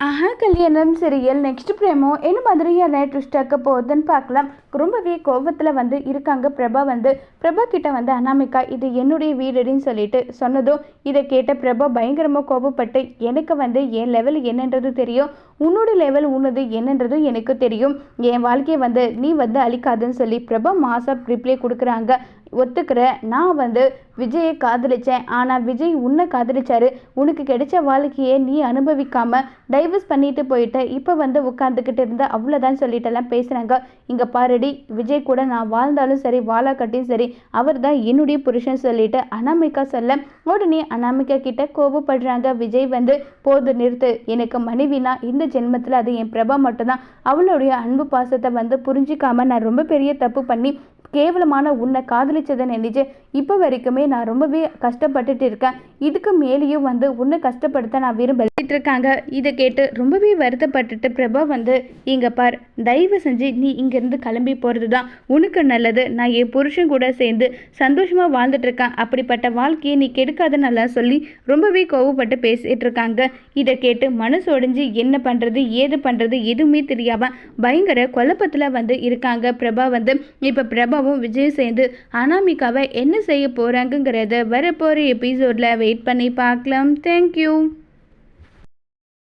ஆஹா கல்யாணம் serial next பிரேமோ என்ன மாதிரியான ட்விஸ்ட் ஆக்க போகுதுன்னு பார்க்கலாம். ரொம்பவே கோபத்தில் வந்து இருக்காங்க பிரபா வந்து. பிரபா கிட்ட வந்து அனாமிகா இது என்னுடைய வீடுன்னு சொல்லிட்டு சொன்னதும் இதை கேட்ட பிரபா பயங்கரமாக கோபப்பட்டு எனக்கு வந்து என் லெவல் என்னன்றது தெரியும். உன்னோட லெவல் உன்னது என்னன்றதும் எனக்கு தெரியும். என் வாழ்க்கையை வந்து நீ வந்து அழிக்காதுன்னு சொல்லி பிரபா மாசா ரிப்ளை கொடுக்குறாங்க. ஒத்துக்கிற நான் வந்து விஜயை காதலிச்சேன். ஆனால் விஜய் உன்னை காதலிச்சாரு. உனக்கு கிடைச்ச வாழ்க்கையை நீ அனுபவிக்காம டைவர்ஸ் பண்ணிட்டு போயிட்ட. இப்போ வந்து உட்காந்துக்கிட்டு இருந்த அவ்வளோதான் சொல்லிட்டெல்லாம் பேசுகிறாங்க இங்கே பாருடி விஜய் கூட நான் வாழ்ந்தாலும் சரி வாழா கட்டியும் சரி அவர் தான் என்னுடைய புருஷன் சொல்லிட்டு அனாமிகா சொல்ல உடனே அனாமிகா கிட்ட கோபப்படுறாங்க. விஜய் வந்து போது நிறுத்து. எனக்கு மனைவினா இந்த ஜென்மத்தில் அது என் பிரபா மட்டும்தான். அவளுடைய அன்பு பாசத்தை வந்து புரிஞ்சிக்காம நான் ரொம்ப பெரிய தப்பு பண்ணி கேவலமான உன்னை காதலிச்சதை நினைச்சு இப்போ வரைக்குமே நான் ரொம்பவே கஷ்டப்பட்டுட்டு இருக்கேன். இதுக்கு மேலேயும் வந்து உன்னை கஷ்டப்படுத்த நான் விரும்பல. இருக்காங்க இதை கேட்டு ரொம்பவே வருத்தப்பட்டுட்டு பிரபா வந்து இங்கே பார் தயவு செஞ்சு நீ இங்கேருந்து கிளம்பி போகிறது தான் உனக்கு நல்லது. நான் என் புருஷன் கூட சேர்ந்து சந்தோஷமாக வாழ்ந்துட்டு இருக்கேன் அப்படிப்பட்ட வாழ்க்கையை நீ கெடுக்காத நல்லா சொல்லி ரொம்பவே கோவப்பட்டு பேசிட்டு இருக்காங்க இதை கேட்டு மனசு உடைஞ்சு என்ன பண்ணுறது ஏது பண்ணுறது எதுவுமே தெரியாமல் பயங்கர குழப்பத்தில் வந்து இருக்காங்க. பிரபா வந்து இப்போ பிரபா பிரபாவும் விஜய் சேர்ந்து அனாமிகாவை என்ன செய்ய போகிறாங்கங்கிறத வரப்போகிற எபிசோடில் வெயிட் பண்ணி பார்க்கலாம். தேங்க்யூ